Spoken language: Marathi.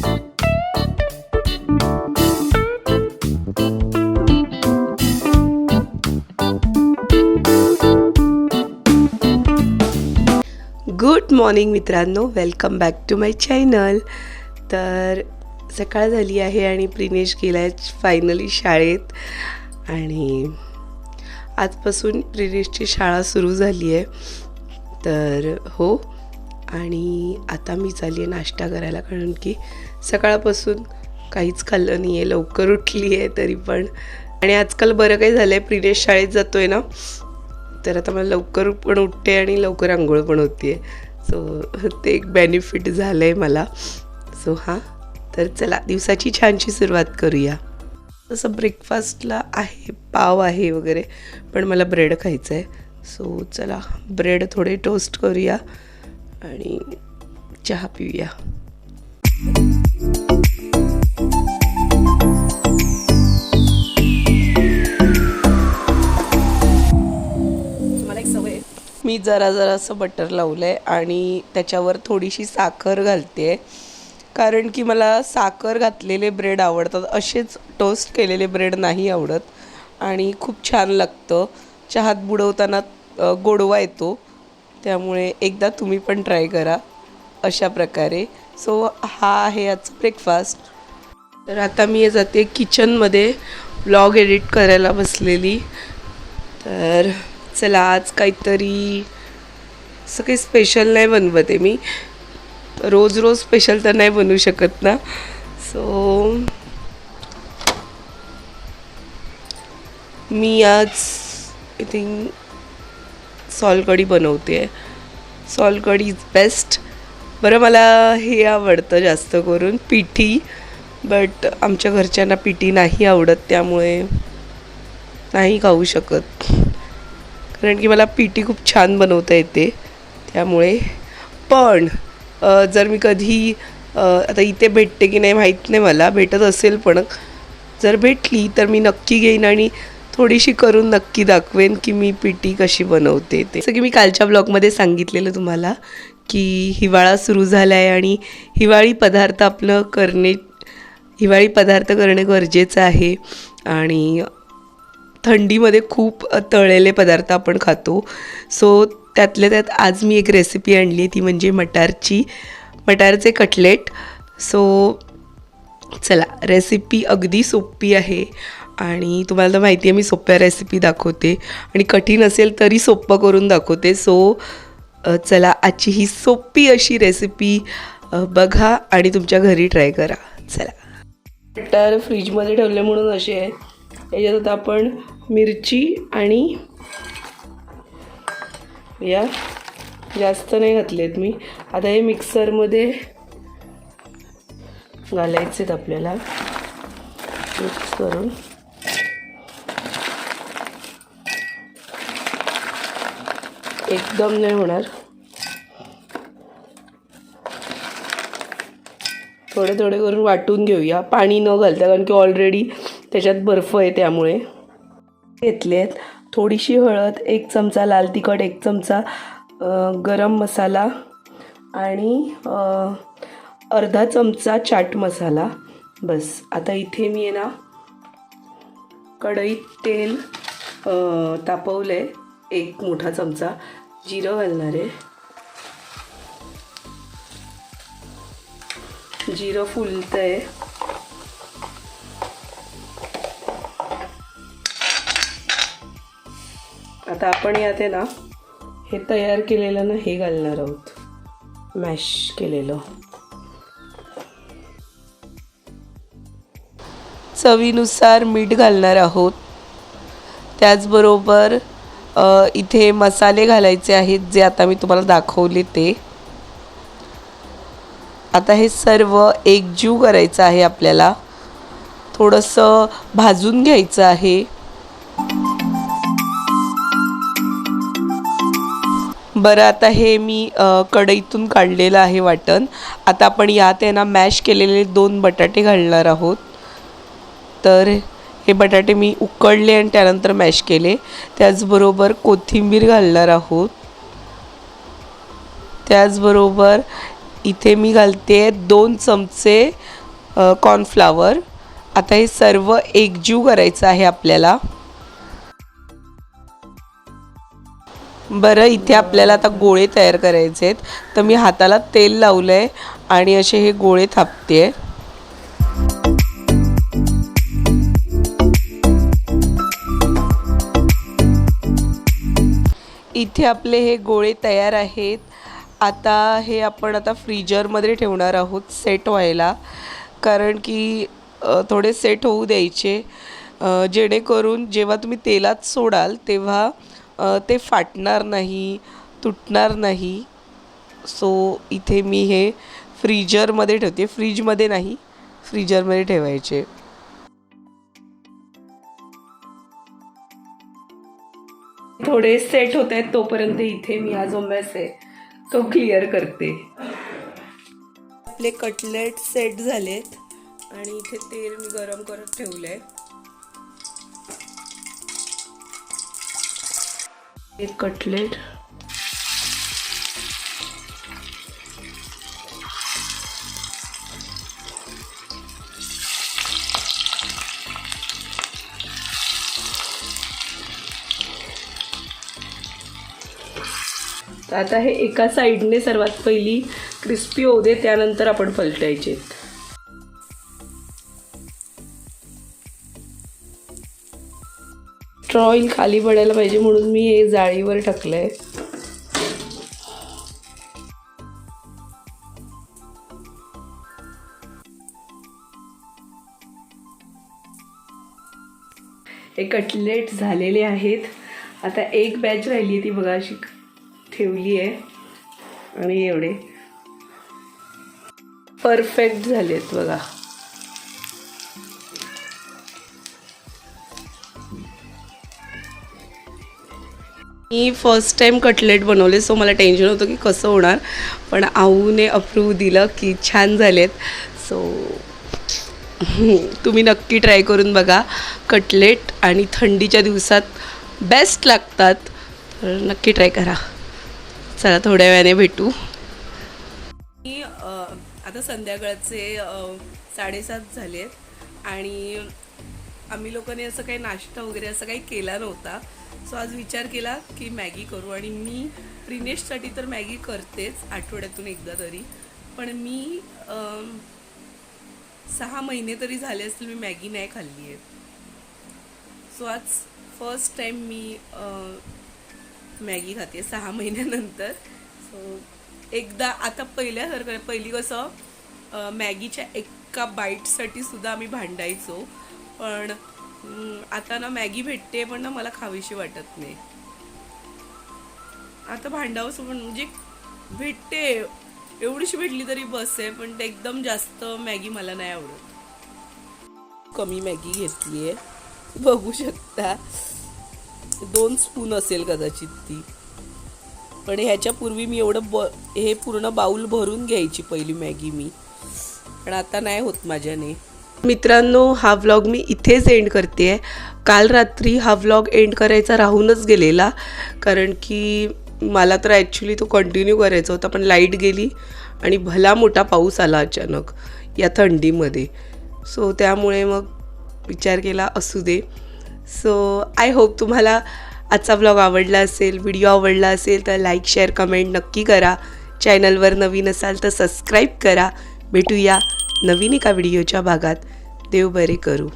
गुड मॉर्निंग मित्रांनो welcome back to my channel. तर सकाळ झाली आहे आणि प्रिनेश गेला आहे फायनली शाळेत. आणि आजपासून प्रिनेशची शाळा सुरू झाली आहे तर हो आणि आता मी चालली आहे नाश्ता करायला कारण की सकाळपासून काहीच खाल्लं नाही आहे लवकर उठली आहे तरी पण. आणि आजकाल बरं काही झालं आहे प्रिनेश शाळेत जातो आहे ना तर आता मला लवकर पण उठते आणि लवकर आंघोळ पण होते सो ते एक बेनिफिट झालं आहे मला. सो हां. तर चला दिवसाची छानशी सुरुवात करूया. तसं ब्रेकफास्टला आहे पाव आहे वगैरे पण मला ब्रेड खायचं आहे सो चला ब्रेड थोडे टोस्ट करूया आणि चहा पिऊया. मला एक सवय मी जरा जरासं बटर लावलं आहे आणि त्याच्यावर थोडीशी साखर घालते. कारण की मला साखर घातलेले ब्रेड आवडतात. असेच टोस्ट केलेले ब्रेड नाही आवडत. आणि खूप छान लागतं. चहात बुडवताना गोडवा येतो. त्यामुळे एकदा तुम्ही पण ट्राय करा. अशा प्रकारे. सो हा आहे आजचा ब्रेकफास्ट तर आता मी जाते किचनमध्ये ब्लॉग एडिट करायला बसलेली. तर चला आज काहीतरी असं काही स्पेशल नाही बनवत आहे मी. रोज रोज स्पेशल तर नाही बनवू शकत ना. सो मी आज आय थिंक सॉलकढी बनवते. आहे सॉलकढी इज बेस्ट बरं मला हे आवडतं जास्त करून पिठी बट आमच्या घरच्यांना पिठी नाही आवडत त्यामुळे नाही खाऊ शकत. कारण की मला पिठी खूप छान बनवता येते त्यामुळे. पण जर मी कधी आता इथे भेटते की नाही माहीत नाही मला भेटत असेल पण जर भेटली तर मी नक्की घेईन आणि थोडीशी करून नक्की दाखवेन की मी पिठी कशी बनवते ते. जसं की मी कालच्या ब्लॉगमध्ये सांगितलेलं तुम्हाला की हिवाळा सुरू झाला आहे आणि हिवाळी पदार्थ आपलं करणे हिवाळी पदार्थ करणे गरजेचं आहे. आणि थंडीमध्ये खूप तळलेले पदार्थ आपण खातो. सो त्यातल्या त्यात आज मी एक रेसिपी आणली ती म्हणजे मटारची मटारचे कटलेट. सो चला रेसिपी अगदी सोपी आहे. आणि तुम्हाला तर माहिती आहे मी सोप्या रेसिपी दाखवते. आणि कठीण असेल तरी सोपं करून दाखवते. सो चला आजची ही सोपी अशी रेसिपी बघा आणि तुमच्या घरी ट्राय करा. चला. बटर फ्रीजमध्ये ठेवले म्हणून असे आहे. याच्यात आता आपण मिरची आणि या जास्त नाही घातलेत मी. आता हे मिक्सरमध्ये घालायचे आहेत आपल्याला. मिक्स करून. एकदम नाही होणार. थोडे थोडे करून वाटून घेऊया. पाणी न घालता कारण की ऑलरेडी त्याच्यात बर्फ आहे त्यामुळे. घेतले आहेत. थोडीशी हळद एक चमचा लाल तिखट एक चमचा गरम मसाला आणि अर्धा चमचा चाट मसाला. बस. आता इथे मी आहे ना कढईत तेल तापवलं आहे एक मोठा चमचा. जिरं घालणार आहे. जिरं फुलतं आहे आता आपण यात आहे ना हे तयार केलेलं ना हे घालणार आहोत. मॅश केलेलं. चवीनुसार मीठ घालणार आहोत. त्याचबरोबर इथे मसाले घालायचे आहेत जे आता मी तुम्हाला दाखवले ते. आता हे सर्व एकजीव करायचं आहे आपल्याला. थोडंसं भाजून घ्यायचं आहे. बरं आता हे मी कढईतून काढलेलं आहे वाटण. आता आपण यात यांना मॅश केलेले दोन बटाटे घालणार आहोत. तर हे बटाटे मी उकडले आणि त्यानंतर मॅश केले. त्याचबरोबर कोथिंबीर घालणार आहोत. त्याचबरोबर इथे मी घालते दोन चमचे कॉर्नफ्लावर आता हे सर्व एकजीव करायचं आहे आपल्याला. बरं इथे आपल्याला आता गोळे तयार करायचे आहेत. तर मी हाताला तेल लावलं आहे आणि असे हे गोळे थापते इथे आपले हे गोळे तयार आहेत. आता हे आपण आता फ्रीजरमध्ये ठेवणार आहोत सेट व्हायला. कारण की थोडे सेट होऊ द्यायचे. जेणेकरून जेव्हा तुम्ही तेलात सोडाल तेव्हा ते फाटणार नाही तुटणार नाही. सो इथे मी हे फ्रीजरमध्ये ठेवते. फ्रीजमध्ये नाही फ्रीजरमध्ये ठेवायचे. थोडे सेट होत आहेत तोपर्यंत इथे मी हा जो मेस आहे. तो क्लिअर करते. आपले कटलेट सेट झालेत आणि इथे तेल मी गरम करत ठेवलंय. एक कटलेट तर आता हे एका साईडने सर्वात पहिली क्रिस्पी होऊ दे त्यानंतर आपण पलटायचे. ऑइल खाली पडायला पाहिजे म्हणून मी हे जाळीवर टाकलंय. हे कटलेट झालेले आहेत. आता एक बॅच राहिली आहे ती बघा अशी. ठेवली आहे. आणि एवढे. परफेक्ट झालेत बघा. मी फर्स्ट टाईम कटलेट बनवले सो मला टेन्शन होतं की कसं होणार. पण आऊने अप्रूव्ह दिलं की छान झालेत. सो तुम्ही नक्की ट्राय करून बघा. कटलेट आणि थंडीच्या दिवसात बेस्ट लागतात. तर नक्की ट्राय करा. चला थोड्या वेळाने भेटू. मी आता संध्याकाळचे साडेसात झालेत आणि आम्ही लोकांनी असं काही नाश्ता वगैरे असं काही केला नव्हता. सो आज विचार केला की मॅगी करू आणि मी प्रिनेशसाठी तर मॅगी करतेच आठवड्यातून एकदा तरी. पण मी सहा महिने तरी झाले असतील मी मॅगी नाही खाल्ली आहे सो आज फर्स्ट टाईम मी मॅगी खाते सहा महिन्यानंतर. सो एकदा आता पहिल्यासारखं पहिली कसं मॅगीच्या एका बाईटसाठी सुद्धा आम्ही भांडायचो. पण आता ना मॅगी भेटते पण ना मला खावीशी वाटत नाही. आता भांडावंच पण म्हणजे भेटते एवढीशी भेटली तरी बस आहे पण ते एकदम जास्त मॅगी मला नाही आवडत. कमी मॅगी घेतली आहे बघू शकता. दोन स्पून असेल कदाचित ती. पण ह्याच्यापूर्वी मी एवढं ब हे पूर्ण बाऊल भरून घ्यायची पहिली मॅगी मी. पण आता नाही होत माझ्याने. मित्रांनो हा व्लॉग मी इथेच एंड करते आहे काल रात्री हा व्लॉग एंड करायचा राहूनच गेलेला. कारण की मला तर ॲक्च्युली तो कंटिन्यू करायचा होता पण लाइट गेली आणि भला मोठा पाऊस आला अचानक या थंडीमध्ये. सो त्यामुळे मग विचार केला असू दे. सो आय होप तुम्हाला आजचा ब्लॉग आवडला असेल व्हिडिओ आवडला असेल तर लाईक शेअर कमेंट नक्की करा. चॅनलवर नवीन असाल तर सबस्क्राईब करा. भेटूया नवीन एका व्हिडिओच्या भागात. देव बरे करू.